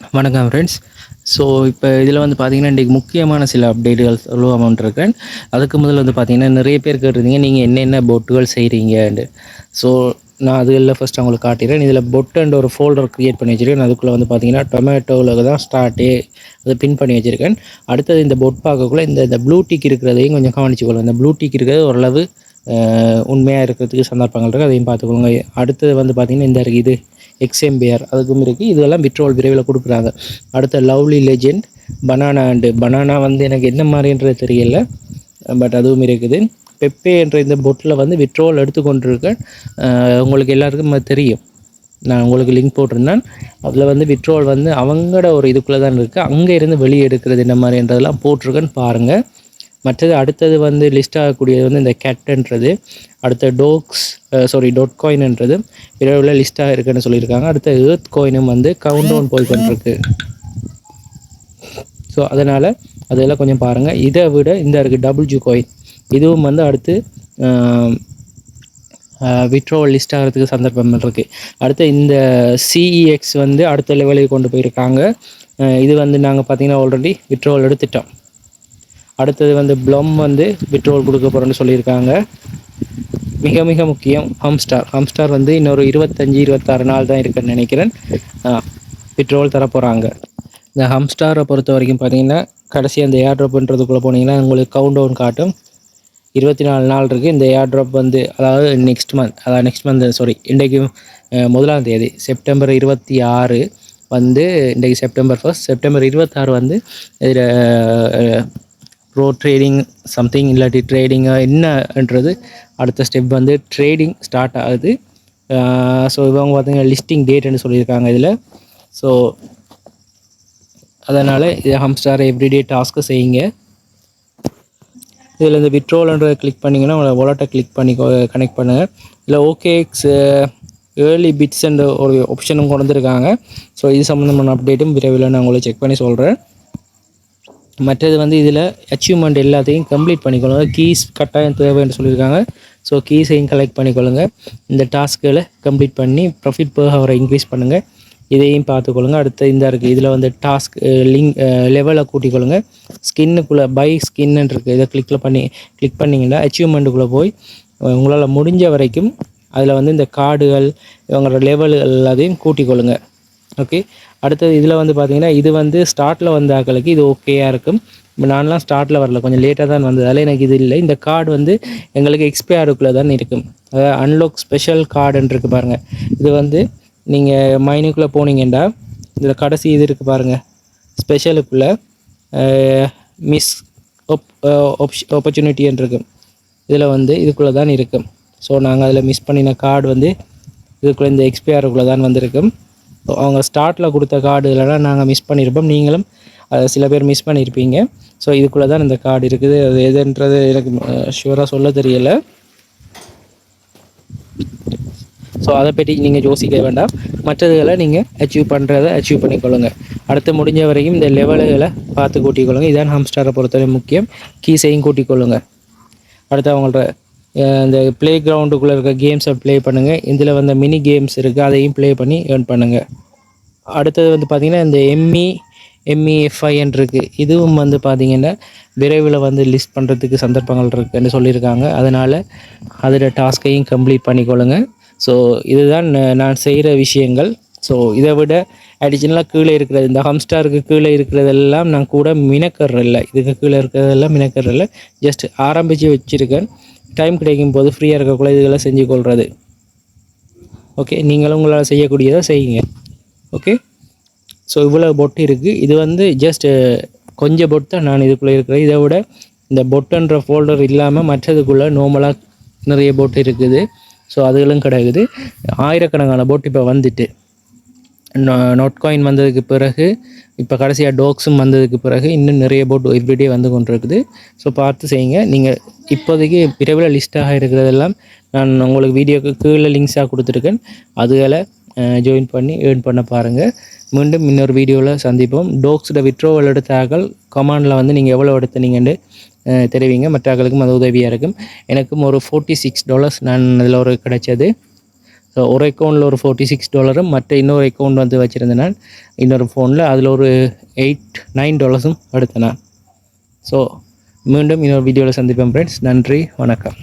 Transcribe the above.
வணக்கம் friends so இப்போ இதில் வந்து பார்த்தீங்கன்னா இன்றைக்கி முக்கியமான சில அப்டேட்டுகள் சொல்லுவாமன்ட்டு இருக்கேன் அதுக்கு முதல்ல வந்து பார்த்தீங்கன்னா நிறைய பேர் கேட்டிருந்தீங்க நீங்கள் என்னென்ன பொட்டுகள் செய்கிறீங்கன்னு ஸோ நான் அது இல்லை ஃபஸ்ட் அவங்களுக்கு காட்டிடுறேன் இதில் பொட்டுன்ற ஒரு ஃபோல்டர் க்ரியேட் பண்ணி வச்சுருக்கேன். அதுக்குள்ளே வந்து பார்த்தீங்கன்னா டொமேட்டோவில் தான் ஸ்டார்ட்டே அதை பின் பண்ணி வச்சுருக்கேன். அடுத்தது இந்த பொட் பார்க்கக்குள்ளே இந்த இந்த ப்ளூ டிக் இருக்கிறதையும் கொஞ்சம் கவனிச்சுக்கொள்ளும் இந்த ப்ளூ டிக் இருக்கிறது ஓரளவு உண்மையாக இருக்கிறதுக்கு சந்தர்ப்பங்கள் இருக்குது அதையும் பார்த்துக்கொள்ளுங்க. அடுத்தது வந்து பார்த்திங்கன்னா இந்த இது எக்ஸ்எம்பிஆர் அதுக்கும் இருக்குது இதெல்லாம் விட்ரோல் விரைவில் கொடுக்குறாங்க. அடுத்த lovely legend banana and banana வந்து எனக்கு என்ன மாதிரின்றது தெரியல. பட் அதுவும் இருக்குது. பெப்பே என்ற இந்த பொட்டில் வந்து விட்ரோல் எடுத்துக்கொண்டிருக்கேன் உங்களுக்கு எல்லாருக்கும் தெரியும். நான் உங்களுக்கு லிங்க் போட்டிருந்தேன். அதில் வந்து விட்ரோல் வந்து அவங்களோட ஒரு இதுக்குள்ளே தான் இருக்குது அங்கே இருந்து வெளியே எடுக்கிறது என்ன மாதிரின்றதெல்லாம் போட்டிருக்கேன்னு பாருங்கள் மற்றது அடுத்தது வந்து லிஸ்ட் ஆகக்கூடியது வந்து இந்த கேட்டுன்றது அடுத்த டோக்ஸ் சாரி டொட் காயின்ன்றது விரைவில் லிஸ்ட்டாக இருக்குன்னு சொல்லியிருக்காங்க. அடுத்த ஏர்த் காயினும் வந்து கவுண்ட் டவுன் போய் கொண்டிருக்கு ஸோ அதனால் அதெல்லாம் கொஞ்சம் பாருங்கள் இதை விட இந்த இருக்குது டபுள் ஜூ காயின் இதுவும் வந்து அடுத்து விட்ரோவல் லிஸ்ட் ஆகிறதுக்கு சந்தர்ப்பம் இருக்குது அடுத்து இந்த சிஇஎக்ஸ் e வந்து அடுத்த லெவலுக்கு கொண்டு போயிருக்காங்க. இது வந்து நாங்கள் பார்த்தீங்கன்னா ஆல்ரெடி விட்ரோவல் எடுத்துட்டோம். அடுத்தது வந்து ப்ளம் வந்து விட்ரோல் கொடுக்க போகிறோன்னு சொல்லியிருக்காங்க. மிக மிக முக்கியம். ஹம்ஸ்டார் ஹம்ஸ்டார் வந்து இன்னொரு இருபத்தஞ்சி இருபத்தாறு நாள் தான் இருக்குன்னு நினைக்கிறேன். விட்ரோல் தர போகிறாங்க இந்த ஹம்ஸ்டாரை பொறுத்த வரைக்கும் பார்த்தீங்கன்னா கடைசி அந்த ஏர் ட்ராப்ன்றதுக்குள்ளே போனீங்கன்னா உங்களுக்கு கவுண்ட் டவுன் காட்டும். இருபத்தி நாலு நாள் இருக்குது இந்த ஏர் ட்ராப் வந்து அதாவது நெக்ஸ்ட் மந்த் அதாவது நெக்ஸ்ட் மந்த் சாரி இன்றைக்கு முதலாம் தேதி செப்டம்பர் இருபத்தி ஆறு வந்து இன்றைக்கு செப்டம்பர் ஃபர்ஸ்ட் செப்டம்பர் இருபத்தாறு வந்து இதில் ப்ரோ ட்ரேடிங் சம்திங் இல்லாட்டி ட்ரேடிங்காக என்னன்றது அடுத்த ஸ்டெப் வந்து ட்ரேடிங் ஸ்டார்ட் ஆகுது. ஸோ இவங்க பார்த்தீங்கன்னா லிஸ்டிங் டேட்னு சொல்லியிருக்காங்க இதில். ஸோ அதனால் இது ஹம்ஸ்டார் எவ்ரிடே டாஸ்க்கு செய்யுங்க. இதில் இந்த விட்ரோல்ன்றதை கிளிக் பண்ணிங்கன்னா உங்களை வாலெட்டை கிளிக் பண்ணி கனெக்ட் பண்ணுங்கள் இல்லை ஓகேஎக்ஸ் ஏர்லி பிட்ஸ் என்ற ஒரு ஆப்ஷனும் கொண்டு வந்திருக்காங்க. ஸோ இது சம்மந்தமான அப்டேட்டும் விரைவில் நான் உங்களை செக் பண்ணி சொல்கிறேன் மற்றது வந்து இதில் அச்சீவ்மெண்ட் எல்லாத்தையும் கம்ப்ளீட் பண்ணிக்கொள்ளுங்க கீஸ் கட்டாயம் தேவைன்னு சொல்லியிருக்காங்க. ஸோ கீஸையும் கலெக்ட் பண்ணிக்கொள்ளுங்க. இந்த டாஸ்க்குகளை கம்ப்ளீட் பண்ணி ப்ராஃபிட் பர் ஹவரை இன்க்ரீஸ் பண்ணுங்கள் இதையும் பார்த்துக்கொள்ளுங்க. அடுத்து இந்த இருக்குது இதில் வந்து டாஸ்க் லிங்க் லெவலை கூட்டிக்கொள்ளுங்க. ஸ்கின்னுக்குள்ளே பை ஸ்கின்னு இருக்குது இதை கிளிக்கில் பண்ணி கிளிக் பண்ணிங்கன்னா அச்சீவ்மெண்ட்டுக்குள்ளே போய் உங்களால் முடிஞ்ச வரைக்கும் அதில் வந்து இந்த கார்டுகள் இவங்களோட லெவல் எல்லாத்தையும் கூட்டிக்கொள்ளுங்கள் ஓகே அடுத்தது இதில் வந்து பார்த்தீங்கன்னா இது வந்து ஸ்டார்ட்டில் வந்த ஆக்களுக்கு இது ஓகேயாக இருக்கும். நான்லாம் ஸ்டார்ட்டில் வரல கொஞ்சம் லேட்டாக தான் வந்ததால் எனக்கு இது இல்லை. இந்த கார்டு வந்து எங்களுக்கு எக்ஸ்பயருக்குள்ளே தான் இருக்கும். அதாவது அன்லாக் ஸ்பெஷல் கார்டுன்னு இருக்குது பாருங்கள் இது வந்து நீங்கள் மைனுக்குள்ளே போனீங்கன்னா இதில் கடைசி இது இருக்குது பாருங்கள் ஸ்பெஷலுக்குள்ளே மிஸ் ஒப் ஆப்பர்ச்சுனிட்டின்னு இருக்கும் இதில் வந்து இதுக்குள்ளே தான் இருக்கும். ஸோ நாங்கள் அதில் மிஸ் பண்ணின கார்டு வந்து இதுக்குள்ளே இந்த எக்ஸ்பயருக்குள்ளே தான் வந்திருக்கும். அவங்க ஸ்டார்ட்டில் கொடுத்த கார்டு இல்லைனா நாங்கள் மிஸ் பண்ணியிருப்போம் நீங்களும் சில பேர் மிஸ் பண்ணியிருப்பீங்க ஸோ இதுக்குள்ளே தான் இந்த கார்டு இருக்குது. அது எதுன்றது எனக்கு ஷுவராக சொல்ல தெரியலை. ஸோ அதை பற்றி நீங்கள் யோசிக்க வேண்டாம். மற்றதுகளை நீங்கள் அச்சீவ் பண்ணுறதை அச்சீவ் பண்ணிக்கொள்ளுங்கள் அடுத்து முடிஞ்ச வரைக்கும் இந்த லெவலுகளை பார்த்து கூட்டிக்கொள்ளுங்க. இதான் ஹாம்ஸ்டாரை பொறுத்தவரை முக்கியம். கீஸையும் கூட்டிக்கொள்ளுங்கள் அடுத்து அவங்கள்ட்ட இந்த ப்ளே கிரவுண்டுக்குள்ளே இருக்க கேம்ஸை ப்ளே பண்ணுங்கள் இதில் வந்து மினி கேம்ஸ் இருக்குது அதையும் ப்ளே பண்ணி ஏர்ன் பண்ணுங்கள் அடுத்தது வந்து பார்த்திங்கன்னா இந்த எம்இ எஃப்ஐஎன் இருக்குது இதுவும் வந்து பார்த்திங்கன்னா விரைவில் வந்து லிஸ்ட் பண்ணுறதுக்கு சந்தர்ப்பங்கள் இருக்குதுன்னு சொல்லியிருக்காங்க. அதனால் அதில் டாஸ்கையும் கம்ப்ளீட் பண்ணிக்கொள்ளுங்க. ஸோ இதுதான் நான் செய்கிற விஷயங்கள். ஸோ இதை விட அடிஷ்னலாக கீழே இருக்கிறது இந்த ஹம்ஸ்டாருக்கு கீழே இருக்கிறதெல்லாம் நான் கூட மினக்கறல இதுக்கு கீழே இருக்கிறதெல்லாம் மினக்கறல ஜஸ்ட் ஆரம்பித்து வச்சுருக்கேன். டைம் கிடைக்கும் போது ஃப்ரீயாக இருக்கக்குள்ள இதெல்லாம் செஞ்சு கொள்வது ஓகே நீங்களும் உங்களால் செய்யக்கூடியதை செய்யுங்க. ஓகே ஸோ இவ்வளோ பொட்டு இருக்குது இது வந்து ஜஸ்ட் கொஞ்சம் பொட்டு தான் நான் இதுக்குள்ளே இருக்கிறேன். இதை விட இந்த பொட்டுன்ற ஃபோல்டர் இல்லாமல் மற்றதுக்குள்ளே நார்மலாக நிறைய பொட்டு இருக்குது. ஸோ அதுகளும் கிடையாது ஆயிரக்கணக்கான போட்டு இப்போ வந்துட்டு. நோட் காயின் வந்ததுக்கு பிறகு இப்போ கடைசியாக டோக்ஸும் வந்ததுக்கு பிறகு இன்னும் நிறைய போட் எவ்ரிடே வந்து கொண்டு இருக்குது ஸோ பார்த்து செய்யுங்க. நீங்கள் இப்போதைக்கு விரைவில் லிஸ்ட்டாக இருக்கிறதெல்லாம் நான் உங்களுக்கு வீடியோக்கு கீழே லிங்க்ஸாக கொடுத்துருக்கேன். அதுகளை ஜாயின் பண்ணி ஏர்ன் பண்ண பாருங்கள் மீண்டும் இன்னொரு வீடியோவில் சந்திப்போம். டோக்ஸோட விட்ரோவல் எடுத்த ஆக்கள் கமாண்டில் வந்து நீங்கள் எவ்வளோ எடுத்தனீங்கன்னு தெரிவிங்க. மற்ற ஆக்களுக்கும் அது உதவியாக இருக்கும். எனக்கும் ஒரு ஃபோர்ட்டி சிக்ஸ் டாலர்ஸ் நான் அதில் ஒரு கிடைச்சது. ஸோ ஒரு அக்கௌண்ட்டில் ஒரு ஃபோர்ட்டி சிக்ஸ் டாலரும் மற்ற இன்னொரு அக்கௌண்ட் வந்து வச்சுருந்தேன் நான் இன்னொரு ஃபோனில் அதில் ஒரு எயிட் நைன் டாலர்ஸும் எடுத்தேன் நான். ஸோ மீண்டும் இன்னொரு வீடியோவில் சந்திப்பேன் ஃப்ரெண்ட்ஸ் நன்றி வணக்கம்.